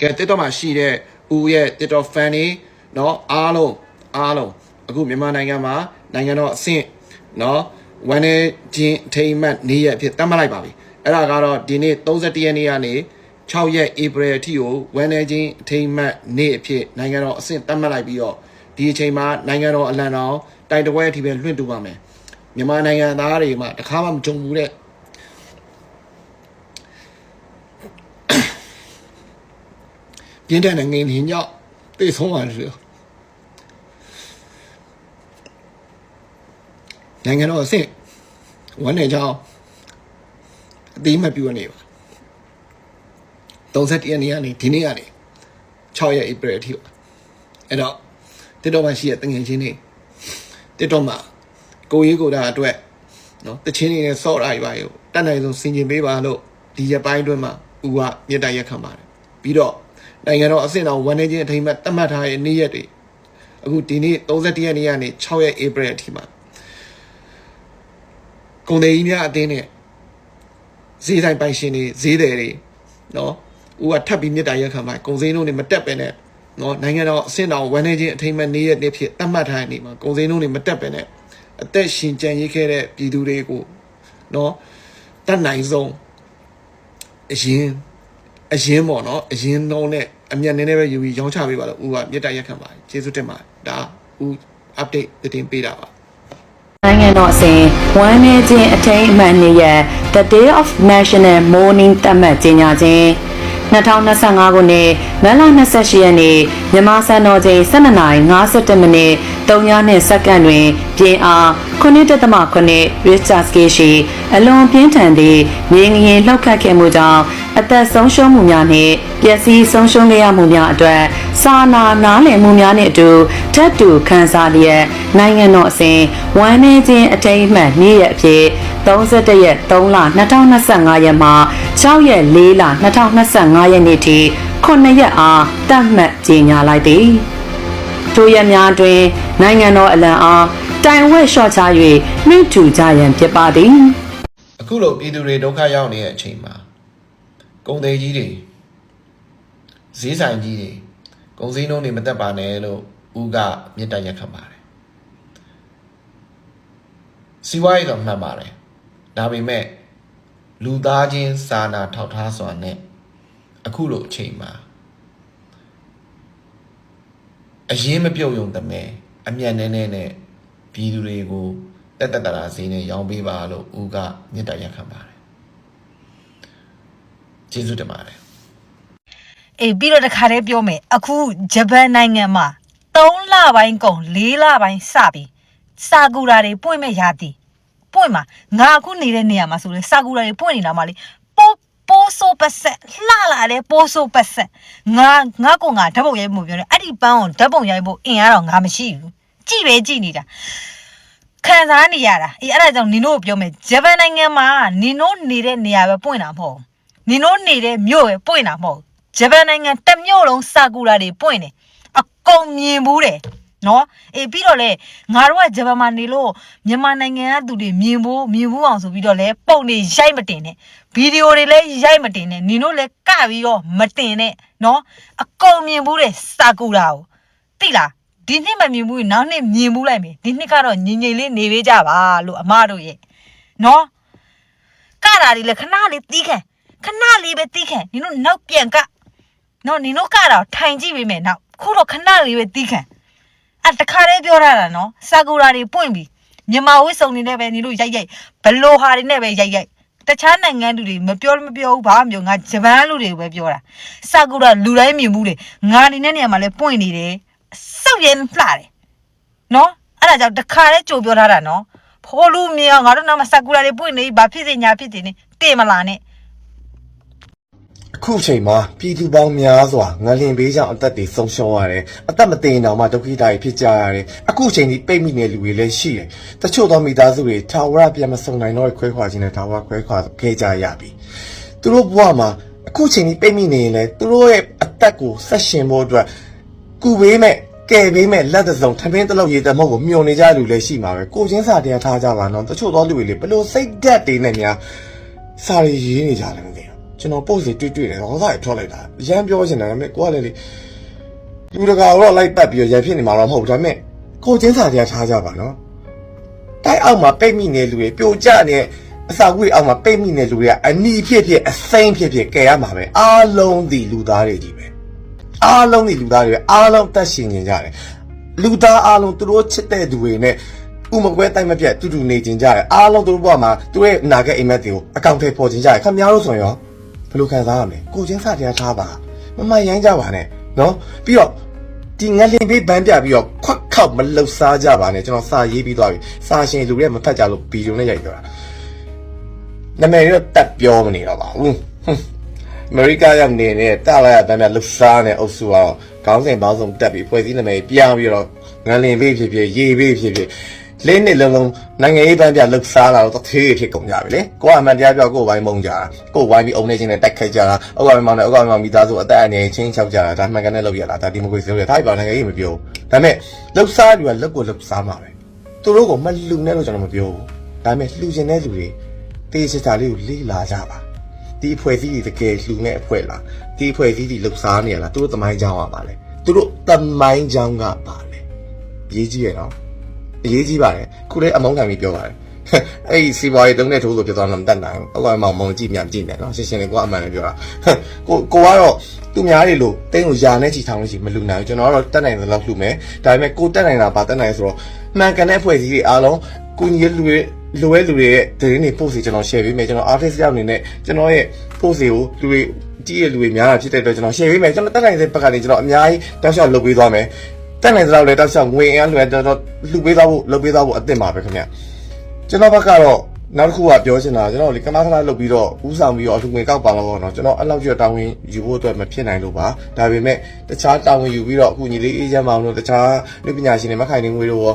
ကဲ TikTok မှာရှိတဲ့ဦးရဲ့ TikTok fan တွေเนาะအားလုံးအားလုံးအခုမြန်မာနိုင်ငံမှာနိုင်ငံတော်အဆင့်เนาะဝန်နေချင်းအထိမ်းအမှတ်နေ့ရက်အဖြစ်သတ်မှတ်လိုက်ပါပြီအဲ့ဒါကတော့ဒီနေ့31ရက်နေ့ကနေ6ရက် April အထိကိုဝန်နေချင်းအထိမ်းအမှတ်နေ့အဖြစ်နိုင်ငံတော်အဆင့်သတ်မှတ်လိုက်ပြီးတော့ဒီအချိန်မှာနိုင်ငံတော်အလံတော်တိုင်တပွဲအထိပဲလွှင့်တူပါမယ်မြန်မာနိုင်ငံသားတွေမှာတခါမှမကြုံဘူးတဲ့ ပြင်းထန်တဲ့ငင်ရင်ကြောင့်သိဆုံးပါတယ်နိုင်ငံတော်အဆင့်ဝန်နေကြောင်းအတိအမှတ်ပြုနေပါ31ရက်နေ့ကနေဒီနေ့ကနေ6ရက် April အထိပါအဲ့တော့တစ်တော့မှရှိတဲ့တငယ်ချင်းတွေတစ်တော့မှကိုရေးကိုတာအတွက်နော်တချင်းနေနဲ့ဆော့ရာကြီးပါရောတတ်နိုင်ဆုံးဆင်ကျင်ပေးပါလို့ဒီရက်ပိုင်းအတွင်းမှာဦးကမြေတ္တားရက်ခံပါတယ်ပြီးတော့ နိုင်ငံတော်အဆင့်တော်ဝန်နေချင်းအထိမ်းအမှတ်တတ်မှတ်ထားတဲ့နေ့ရက်တွေအခုဒီနေ့31ရက်နေ့ကနေ6ရက် April အထိမှာကုန်တယ်ကြီးများအတင်းနဲ့ဈေးဆိုင်ပိုင်ရှင်တွေဈေးတယ်တွေနော်ဦးကထပ်ပြီးမြစ်တာရက်ခံပါကုန်စည်နှုန်းတွေမတက်ပဲနဲ့နော်နိုင်ငံတော်အဆင့်တော်ဝန်နေချင်းအထိမ်းအမှတ်နေ့ရက်နေ့ဖြစ်သတ်မှတ်ထားတဲ့နေ့မှာကုန်စည်နှုန်းတွေမတက်ပဲနဲ့အသက်ရှင်ကြံရည်ခဲ့တဲ့ပြည်သူတွေကိုနော်တတ်နိုင်ဆုံးအရင် အရင်ပေါ့နော်အရင်နှုံးနဲ့အမျက်နည်းနည်းပဲယူပြီးရောင်းချပေးပါလို့ဦးကမြစ်တာရက်ခံပါကျေးဇူးတင်ပါတယ်ဒါဦး update တင်ပေးတာပါနိုင်ငံတော်အစဉ်ဝမ်းနည်းခြင်းအထိမ်းအမှတ်နေ့ရက် The Day of National Mourning သတ်မှတ်ကြေညာခြင်း 2025ခုနှစ်မတ်လ28ရက်နေ့မြန်မာစံတော်ချိန်12:57မိနစ်3နှစ်စက္ကန့်တွင် ပြင်အား9.8 Richter scale ရှိအလွန်ပြင်းထန်သည့်မြေငရင်လှောက်ခတ်ခဲ့မှုကြောင့်အသက်ဆုံးရှုံးမှုများနှင့်ပျက်စီးဆုံးရှုံးခဲ့ရမှုများအတွက်စာနာနားလည်မှုများနှင့်အတူထပ်တူခံစားလျက်နိုင်ငံတော်အစဉ်ဝမ်းနည်းခြင်းအထိမ်းအမှတ်နေ့ရက်အဖြစ် 31ရက်3လ2025ရက်မှ6ရက်4လ2025ရက်နေ့ထိ9ရက်အားတတ်မှတ်ကြေညာလိုက်သည်ထိုရက်များတွင်နိုင်ငံတော်အလံအားတိုင်ဝက်လျှော့ချ၍နှိမ့်ထူကြရန်ဖြစ်ပါသည်အခုလိုပြည်သူတွေဒုက္ခရောက်နေတဲ့အချိန်မှာကုန်သေးကြီးတွေဈေးဆိုင်ကြီးတွေကုန်စည်နှုန်းတွေမတက်ပါနဲ့လို့ဦးကမြစ်တရက်ခံပါတယ်စီးပွားရေးတော့မှတ်ပါတယ် ဒါပေမဲ့လူသားချင်းစာနာထောက်ထားစွာနဲ့အခုလိုအချိန်မှာအရင်မပြုတ်ယုံတမဲအမျက်နဲနဲနဲ့ပြည်သူတွေကိုတက်တက်တရာဈေးနဲ့ရောင်းပေးပါလို့ဦးကမြစ်တရက်ခံပါတယ်ကျေးဇူးတင်ပါတယ်အေးပြီးတော့တခါတည်းပြောမယ်အခုဂျပန်နိုင်ငံမှာ3လပိုင်းကုန်4လပိုင်းစပြီစာကူရာတွေပွင့်မဲ့ရာတီ ပွင့်မှာငါအခုနေတဲ့နေရာမှာဆိုလေစာကူရာတွေပွင့်နေတာမှလေပိုးပိုးဆိုးပတ်ဆက်လှလာတယ်ပိုးဆိုးပတ်ဆက်ငါငါကောင်ငါဓာတ်ပုံရိုက်မှုပြောတယ်အဲ့ဒီပန်းကိုဓာတ်ပုံရိုက်ဖို့အင်အားတော့ငါမရှိဘူးကြည့်ပဲကြည့်နေတာခံစားနေရတာအေးအဲ့ဒါကြောင့်နင်တို့ကိုပြောမယ်ဂျပန်နိုင်ငံမှာနင်တို့နေတဲ့နေရာပဲပွင့်တာမဟုတ်ဘူးနင်တို့နေတဲ့မြို့ပဲပွင့်တာမဟုတ်ဘူးဂျပန်နိုင်ငံတစ်မြို့လုံးစာကူရာတွေပွင့်တယ်အကုန်မြင်ဘူးတယ် နော်အေးပြီးတော့လေငါတို့ကဂျပန်မှာနေလို့မြန်မာနိုင်ငံကသူတွေမြင်ဖို့မြင်ဖို့အောင်ဆိုပြီးတော့လေပုံတွေရိုက်မတင်နဲ့ဗီဒီယိုတွေလည်းရိုက်မတင်နဲ့နင်တို့လည်းကပြီးတော့မတင်နဲ့နော်အကုန်မြင်ဘူးတယ်စာကူရာကိုသိလားဒီနှစ်မမြင်ဘူးရင်နောက်နှစ်မြင်ဘူးလိုက်မယ်ဒီနှစ်ကတော့ငြိမ်ငြိမ်လေးနေပေးကြပါလို့အမတို့ရဲ့နော်ကတာလေးလေခဏလေးတီးခံခဏလေးပဲတီးခံနင်တို့နောက်ပြန်ကနော်နင်တို့ကတော့ထိုင်ကြည့်ပေးမယ်နောက်ခုတော့ခဏလေးပဲတီးခံ အဲ့တခါတည်းပြောထားတာနော်ဆာကူရာတွေပွင့်ပြီမြန်မာဝိစုံနေနဲ့ပဲနင်တို့ရိုက်ရိုက်ဘလိုဟာတွေနဲ့ပဲရိုက်ရိုက်တခြားနိုင်ငံလူတွေမပြောမပြောဘူးဘာမှမပြောငါဂျပန်လူတွေကိုပဲပြောတာဆာကူရာလူတိုင်းမြင်ဘူးလေငါနေတဲ့နေရာမှာလဲပွင့်နေတယ်စောက်ရဲလှတယ်နော်အဲ့ဒါကြောင့်တခါတည်းကြိုပြောထားတာနော်ဖိုးလူမြေအောင်ငါတို့နောက်မှာဆာကူရာတွေပွင့်နေပြီဘာဖြစ်စေညာဖြစ်စေနေတေမလာနဲ့ အခုချိန်မှာပြည်သူပေါင်းများစွာငလင်ဘေးကြောင့်အသက်တွေဆုံးရှုံးရတယ်အသက်မသေရင်တောင်မှဒုက္ခိတတွေဖြစ်ကြရတယ်အခုချိန်ဒီပိတ်မိနေလူတွေလည်းရှိတယ်တချို့သောမိသားစုတွေထာဝရပြန်မဆုံနိုင်တော့တဲ့ခွဲခွာခြင်းနဲ့ထာဝရခွဲခွာခဲ့ကြရပြီသူတို့ဘဝမှာအခုချိန်ဒီပိတ်မိနေရင်လည်းသူတို့ရဲ့အသက်ကိုဆက်ရှင်ဖို့အတွက်ကုပေးမဲ့ကဲပေးမဲ့လက်သစုံထမင်းတစ်လုံးရေတမုတ်ကိုမျောနေကြလူလည်းရှိမှာပဲကိုချင်းစာတရားထားကြပါတော့တချို့သောလူတွေလေဘလို့စိတ်ဓာတ်တွေနဲ့များစာရီရေးနေကြတယ်မသိဘူး ကျွန်တော်ပို့စီတွေ့တွေ့တယ်ဟောသားထွက်လိုက်တာအရန်ပြောချင်တယ်ဒါပေမဲ့ကိုကလည်းလေလူတကာတော့လိုက်ပတ်ပြီးတော့ရန်ဖြစ်နေမှာတော့မဟုတ်ဘူးဒါပေမဲ့ကိုချင်းစာတရားထားကြပါနော်တိုက်အောက်မှာပိတ်မိနေလူတွေပြိုကျနေအစာကွေးအောက်မှာပိတ်မိနေလူတွေကအနီးဖြစ်ဖြစ်အစိမ့်ဖြစ်ဖြစ်ကယ်ရမှာပဲအားလုံးဒီလူသားတွေကြီးပဲအားလုံးဒီလူသားတွေပဲအားလုံးတက်ရှင်နေကြတယ်လူသားအားလုံးသူတို့ချစ်တဲ့သူတွေနဲ့ဥမကွဲတိုက်မပြတ်တူတူနေကြကြတယ်အားလုံးသူတို့ဘဝမှာသူတို့ရဲ့အနာဂတ်အိမ်မက်တွေကိုအကောင့်ထဲပေါ်ကြကြတယ်ခင်ဗျားတို့ဆိုရင်ရော ဘယ်လိုခံစားရမလဲကိုချင်းစတရားထားပါမမရိုင်းကြပါနဲ့နော်ပြီးတော့ဒီငလင်ပေးဘန်းပြပြီးတော့ခွက်ခောက်မလှုပ်စားကြပါနဲ့ကျွန်တော်စာရေးပြီးသွားပြီစာရှင်လူတွေကမဖတ်ကြလို့ဗီဒီယိုနဲ့ရိုက်ပြောတာနာမည်ရတက်ပြောမနေတော့ပါဘူးဟွန်းအမေရိကရောက်နေတဲ့တာလာရဘန်းပြလှုပ်စားနေအုပ်စုကတော့ခေါင်းစဉ်ပေါင်းစုံတက်ပြီးဖွဲ့စည်းနာမည်ပြောင်းပြီးတော့ငလင်ပေးဖြစ်ဖြစ်ရေးပေးဖြစ်ဖြစ် လေးနှစ်လုံးလုံးနိုင်ငံရေးပန်းပြလှုပ်စားလာတော့တသေးဖြစ်ကုန်ကြပြီလေကိုကအမှန်တရားပြောကိုယ်ဝိုင်းမုံကြတာကိုယ်ဝိုင်းပြီးအုံနေချင်းနဲ့တိုက်ခိုက်ကြတာအုတ်ကမောင်နဲ့အုတ်ကမောင်မိသားစုအသက်အနေချင်းချောက်ကြတာဒါမှန်ကန်တဲ့လုပ်ရလားဒါဒီမိုကရေစီလုပ်ရဒါပြနိုင်ငံရေးမပြောဘူးဒါပေမဲ့လှုပ်စားတွေကလက်ကိုလှုပ်စားမှာပဲသူတို့ကမလူနဲ့လို့ကျွန်တော်မပြောဘူးဒါပေမဲ့လှူချင်တဲ့လူတွေတေးချတာလေးကိုလေးလာကြပါဒီအဖွဲ့အစည်းတွေတကယ်လှူမဲ့အဖွဲ့လားဒီအဖွဲ့အစည်းတွေလှုပ်စားနေရလားသူတို့တမိုင်းကြောင်းကပါလေသူတို့တမိုင်းကြောင်းကပါလေရေးကြည့်ရအောင် အရေးကြီးပါတယ်ခုလေးအမောင်းခံပြီးပြောပါတယ်အဲ့ဒီစီပွားရေးတုံးတဲ့ထိုးလို့ပြောသွားမှမတတ်နိုင်ဘူးအောက်ကမောင်မောင်ကြည့်မြကြည့်နေနော်ရှင်းရှင်းလေးကိုကအမှန်လေးပြောတာကိုကိုကတော့သူများတွေလို့တင်းကိုယာနဲ့ချီထောင်လို့ရှိရင်မလူနိုင်ဘူးကျွန်တော်ကတော့တက်နိုင်တယ်လို့လှူမယ်ဒါပေမဲ့ကိုတက်နိုင်တာပါတက်နိုင်ဆိုတော့မှန်ကန်တဲ့အဖွဲ့အစည်းတွေအားလုံးကိုကြီးလူတွေလိုရဲလူတွေရဲ့သတင်းတွေ post တွေကျွန်တော် share ပေးမယ်ကျွန်တော် artist ရောက်နေနဲ့ကျွန်တော်ရဲ့ post တွေကိုလူတွေကြည့်ရလူတွေများတာဖြစ်တဲ့အတွက်ကျွန်တော် share ပေးမယ်ကျွန်တော်တက်နိုင်တဲ့ဘက်ကနေကျွန်တော်အများကြီးတောက်လျှောက်လုပ်ပေးသွားမယ် တက်နိုင်သလောက်လည်းတောက်လျှောက်ငွေအင်အားလွယ်တော့လှူပေးသွားဖို့လုပ်ပေးသွားဖို့အသင့်ပါပဲခင်ဗျကျွန်တော်ဘက်ကတော့နောက်တစ်ခုကပြောချင်တာကျွန်တော်လေကမခဏလုပ်ပြီးတော့ဥဆောင်ပြီးတော့အလှူငွေကောက်ပါလို့ပေါ့နော်ကျွန်တော်အဲ့လောက်ကျတာဝန်ယူဖို့အတွက်မဖြစ်နိုင်လို့ပါဒါပေမဲ့တခြားတာဝန်ယူပြီးတော့အခုညီလေးအေးချမ်းမောင်တို့တခြားလူပညာရှင်တွေမခိုင်နေငွေတို့ရော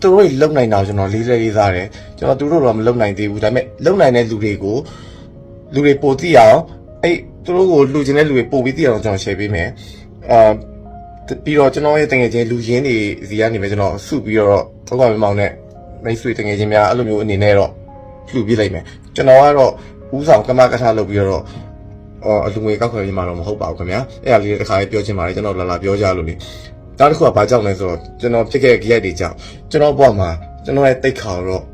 သူတို့တွေလုံနိုင်တာကျွန်တော်လေးလေးလေးစားတယ်ကျွန်တော်သူတို့တော့မလုံနိုင်သေးဘူးဒါပေမဲ့လုံနိုင်တဲ့လူတွေကိုလူတွေပိုသိအောင်အဲ့သူတို့ကိုလှူချင်တဲ့လူတွေပိုပြီးသိအောင်ကျွန်တော် share ပေးမယ်အာ ပြီးတော့ကျွန်တော်ရဲ့တငယ်ချင်းလူရင်းတွေစီကနေပဲကျွန်တော်စုပြီးတော့ထောက်ကမမောင်နဲ့မိတ်ဆွေတငယ်ချင်းများအဲ့လိုမျိုးအနေနဲ့တော့လှူပြလိုက်မယ်ကျွန်တော်ကတော့ဥဆောင်ကမကထလုပ်ပြီးတော့အော်အလူငွေကောက်ခွဲပြီးမှတော့မဟုတ်ပါဘူးခင်ဗျာအဲ့ဒါလေးတစ်ခါလေးပြောချင်ပါတယ်ကျွန်တော်လာလာပြောကြလို့လေနောက်တစ်ခုကဘာကြောင့်လဲဆိုတော့ကျွန်တော်ဖြစ်ခဲ့တဲ့ gate တွေကြောင့်ကျွန်တော်ဘဝမှာကျွန်တော်ရဲ့တိတ်ခါတော့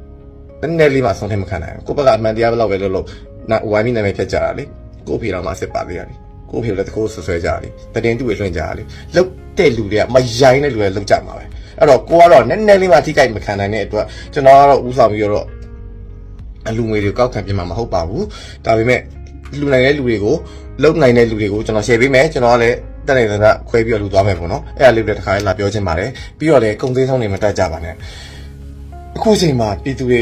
နည်းနည်းလေးမှဆုံးထမခံနိုင်ဘူးကိုယ့်ဘက်ကအမှန်တရားဘယ်လောက်ပဲလုပ်လို့နာဝိုင်းမိနာမည်ဖြတ်ကြတာလေကိုယ့်ဖေတော်မှာစစ်ပါသေးရတယ်ကိုယ့်ဖေလည်းတကိုးဆွဆွဲကြတယ်တည်င်းတူတွေလွှင့်ကြတယ်လုတ် တဲ့လူတွေကမရိုင်းတဲ့လူတွေလုတ်ကြမှာပဲအဲ့တော့ကိုကတော့နည်းနည်းလေးမှထိကြိုက်မခံနိုင်တဲ့အတွက်ကျွန်တော်ကတော့ဥဆောင်ပြီးတော့အလူငွေတွေကောက်ခံပြမှာမဟုတ်ပါဘူးဒါပေမဲ့လူနိုင်တဲ့လူတွေကိုလုတ်နိုင်တဲ့လူတွေကိုကျွန်တော် share ပေးမယ်ကျွန်တော်ကလည်းတက်နေတဲ့ကခွဲပြီးတော့လူသွားမယ်ပေါ့နော်အဲ့ဒါလေးတွေတစ်ခါလေးလာပြောချင်ပါတယ်ပြီးတော့လည်းကုံသေးဆုံးတွေမတက်ကြပါနဲ့အခုချိန်မှာပြည်သူတွေ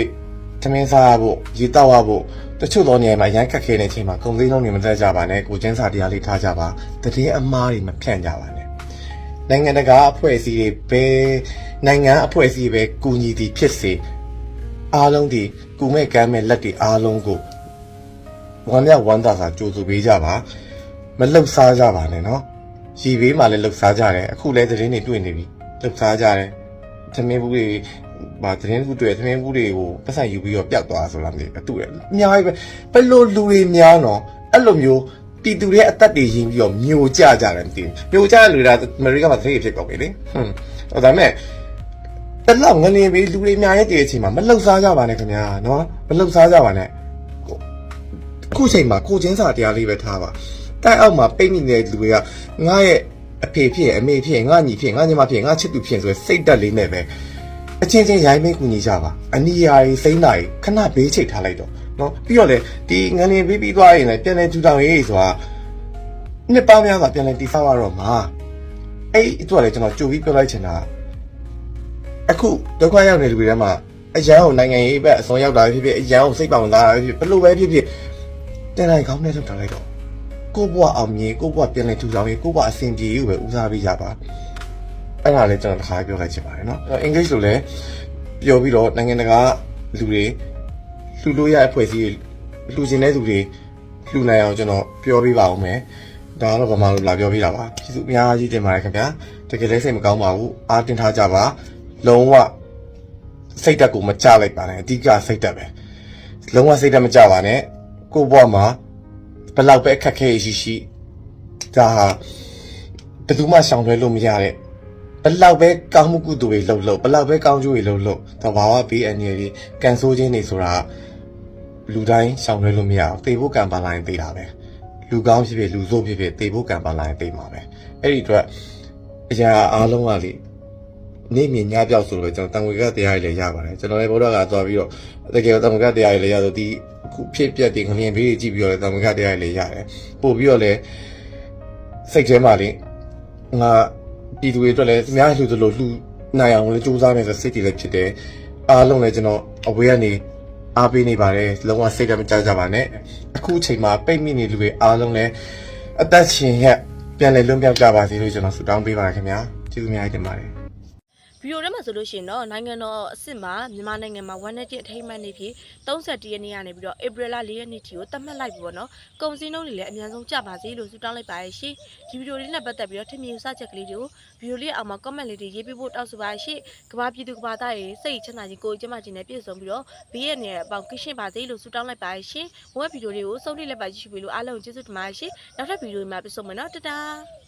သမင်းစားရဖို့ရေတောက်ရဖို့တချို့သောနေရာမှာရမ်းခက်ခဲတဲ့အချိန်မှာကုံသေးဆုံးတွေမတက်ကြပါနဲ့ကိုချင်းစာတရားလေးထားကြပါတတိယအမားတွေမဖြန့်ကြပါနဲ့ နိုင်ငံတကာအဖွဲ့အစည်းတွေဘယ်နိုင်ငံအဖွဲ့အစည်းပဲကူညီသည်ဖြစ်စေအားလုံးဒီကူမဲ့ကမ်းမဲ့လက်တွေအားလုံးကိုဝမ်းမြဝမ်းသာစွာကြိုဆိုပေးကြပါမလှုပ်ရှားကြပါနဲ့နော်ရီဘေးမှာလည်းလှုပ်ရှားကြတယ်အခုလည်းသတင်းတွေတွေ့နေပြီလှုပ်ရှားကြတယ်သမင်းဘူးတွေဘာသတင်းဘူးတွေ့သမင်းဘူးတွေကိုပတ်ဆိုင်ယူပြီးတော့ပျောက်သွားဆိုလားမသိဘူးတူတယ်အများကြီးပဲဘယ်လိုလူတွေများနော်အဲ့လိုမျိုး ပြည်သူတွေအသက်တွေရင်းပြီးတော့မျိုးကြကြတယ်မသိဘူးမျိုးကြတဲ့လူတွေကအမေရိကမှာသတင်းဖြစ်ကုန်ပြီလေဟွန်းဟိုဒါပေမဲ့တလောက်ငလင်ပြီးလူတွေအများရဲ့တည်တဲ့အချိန်မှာမလှုပ်ရှားကြပါနဲ့ခင်ဗျာနော်မလှုပ်ရှားကြပါနဲ့ခုချိန်မှာကိုချင်းစာတရားလေးပဲထားပါတိုက်အောက်မှာပိတ်မိနေတဲ့လူတွေကငါရဲ့အဖေဖြစ်အမေဖြစ်ငါညီဖြစ်ငါညီမဖြစ်ငါချစ်သူဖြစ်ဆိုရယ်စိတ်တက်လေးနဲ့ပဲ အချင်းချင်းရိုင်းမိတ်ကူညီကြပါအနီယာရီစိမ့်တာရီခဏဘေးချိတ်ထားလိုက်တော့နော်ပြီးတော့လေဒီငန်းနေပြီးပြီးသွားရင်လည်းပြန်လဲထူထောင်ရေးဆိုတာနှစ်ပေါင်းများစွာပြန်လဲတည်ဆောက်ရတော့မှာအဲ့ဒီအတွက်လည်းကျွန်တော်ကြိုပြီးပြောလိုက်ချင်တာအခုဒုက္ခရောက်နေလူတွေထဲမှာအရန်ကိုနိုင်ငံရေးဘက်အစွန်ရောက်တာဖြစ်ဖြစ်အရန်ကိုစိတ်ပေါင်လာတာဖြစ်ဖြစ်ဘယ်လိုပဲဖြစ်ဖြစ်တင်လိုက်ကောင်းနဲ့ထုတ်ထားလိုက်တော့ကို့ဘွားအောင်မြင်ကို့ဘွားပြန်လဲထူထောင်ရေးကို့ဘွားအဆင်ပြေရေးကိုပဲဦးစားပေးကြပါ အဲ့ဒါလည်းကျွန်တော်တစ်ခါပြောလိုက်ချင်ပါတယ်เนาะအင်္ဂလိပ်လိုလည်းပြောပြီးတော့နိုင်ငံတကာလူတွေလှူလို့ရတဲ့အဖွဲ့အစည်းတွေလှူခြင်းတဲ့သူတွေလှူနိုင်အောင်ကျွန်တော်ပြောပြပါဦးမယ်ဒါကတော့ဗမာလိုလာပြောပြတာပါကျေးဇူးအများကြီးတင်ပါတယ်ခင်ဗျာတကယ်လည်းစိတ်မကောင်းပါဘူးအားတင်ထားကြပါလုံးဝစိတ်တက်ကိုမကြလိုက်ပါနဲ့အဓိကစိတ်တက်ပဲ လုံးဝစိတ်ဓာတ်မကြပါနဲ့ကိုယ့်ဘဝမှာ ဘယ်လောက်ပဲအခက်ခဲရှိရှိဒါဟာဘယ်သူမှရှောင်လွှဲလို့မရတဲ့ဘယ် လောက်ပဲကောင်းမှုကုသိုလ်တွေလှုပ်လှုပ်ဘယ်လောက်ပဲကောင်းကျိုးတွေလှုပ်လှုပ်တဘာဝဘေးအန္တရာယ်တွေကန်ဆိုးခြင်းတွေဆိုတာလူတိုင်းရှောင်လွှဲလို့မရဘူးသေဖို့ကံပါလာရင်သေတာပဲလူကောင်းဖြစ်ဖြစ်လူဆိုးဖြစ်ဖြစ်သေဖို့ကံပါလာရင်သေမှာပဲအဲ့ဒီအတွက်အရာအားလုံးကလေနေမြင်ညပြောက်ဆိုလို့ကျွန်တော်တန်ခွေကတရားတွေလည်းရပါတယ်ကျွန်တော်လည်းဘုရားကသွားပြီးတော့တကယ်တန်ခွေကတရားတွေလည်းရဆိုဒီအခုဖြစ်ပြက်တွေငလျင်ဘေးတွေကြည့်ပြီးတော့လည်းတန်ခွေကတရားတွေလည်းရတယ်ပို့ပြီးတော့လည်းစိတ်ထဲမှာလေငါ ပြည်သူတွေအတွက်လည်းအများကြီးလှူသလိုလှူနိုင်အောင်လည်းစူးစမ်းနေဆိုစိတ်တွေလည်းဖြစ်တယ်အားလုံးလည်းကျွန်တော်အဝေးကနေအားပေးနေပါတယ်လုံးဝစိတ်ကမကြကြပါနဲ့အခုအချိန်မှာပိတ်မိနေလူတွေအားလုံးလည်းအသက်ရှင်ရက်ပြန်လည်လွတ်မြောက်ကြပါစေလို့ကျွန်တော်ဆုတောင်းပေးပါတယ်ခင်ဗျာကျေးဇူးအများကြီးတင်ပါတယ်ဗီ ဒီယိုထဲမှာဆိုလို့ရှိရင်တော့နိုင်ငံတော်အစ်စ်မှာမြန်မာနိုင်ငံမှာ1နှစ်အထိမ်းအမှတ်နေ့ဖြစ်31ရက်နေ့ကနေပြီးတော့ဧပြီလ4ရက်နေ့ထိကိုသတ်မှတ်လိုက်ပြီပေါ့နော်။ကုန်စည်နှုန်းတွေလည်းအများဆုံးကျပါစေလို့ဆုတောင်းလိုက်ပါရရှင်။ဒီဗီဒီယိုလေးနဲ့ပတ်သက်ပြီးတော့ထင်မြင်ယူဆချက်ကလေးတွေကိုဗီဒီယိုလေးအောက်မှာ comment လေးတွေရေးပေးဖို့တောင်းဆိုပါရရှင်။ကမ္ဘာပြည်သူကမ္ဘာသားတွေစိတ်ချမ်းသာခြင်းကိုယ်ကျန်းမာခြင်းနဲ့ပြည့်စုံပြီးတော့ဘေးရန်တွေအပေါင်းကင်းရှင်းပါစေလို့ဆုတောင်းလိုက်ပါရရှင်။ဝက်ဗီဒီယိုလေးကိုစုံလေးလက်ပါကြည့်ရှုပြီးလို့အားလုံးကျေးဇူးတင်ပါတယ်ရှင်။နောက်ထပ်ဗီဒီယိုမှာပြန်ဆုံမယ်နော်တတား